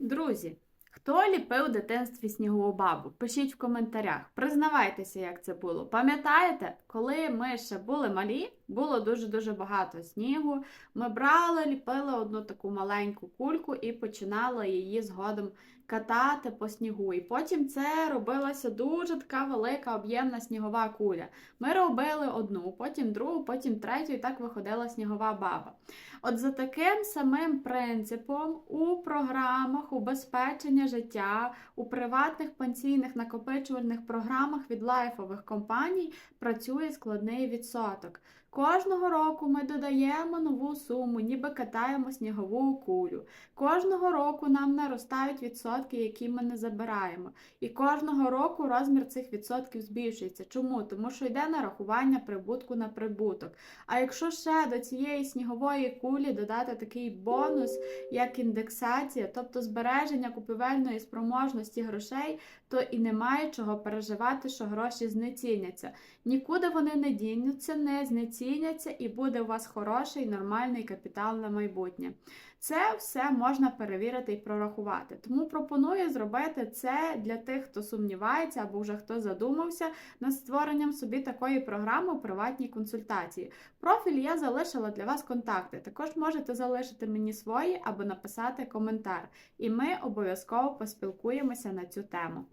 Друзі, хто ліпив у дитинстві снігову бабу? Пишіть в коментарях. Признавайтеся, як це було. Пам'ятаєте, коли ми ще були малі, було дуже-дуже багато снігу. Ми брали, ліпили одну таку маленьку кульку і починали її згодом катати по снігу. І потім це робилася дуже така велика об'ємна снігова куля. Ми робили одну, потім другу, потім третю, і так виходила снігова баба. От за таким самим принципом у програмах убезпечення життя, у приватних пенсійних накопичувальних програмах від лайфових компаній працює складний відсоток. Кожного року ми додаємо нову суму, ніби катаємо снігову кулю. Кожного року нам наростають відсотки, які ми не забираємо. І кожного року розмір цих відсотків збільшується. Чому? Тому що йде нарахування прибутку на прибуток. А якщо ще до цієї снігової кулі додати такий бонус, як індексація, тобто збереження купівельної спроможності грошей, то і немає чого переживати, що гроші знеціняться. Нікуди вони не дінуться, не знеціняться, і буде у вас хороший нормальний капітал на майбутнє. Це все можна перевірити і прорахувати. Тому пропоную зробити це для тих, хто сумнівається або вже хто задумався над створенням собі такої програми у приватній консультації. В профілі я залишила для вас контакти. Також можете залишити мені свої або написати коментар, і ми поспілкуємося на цю тему.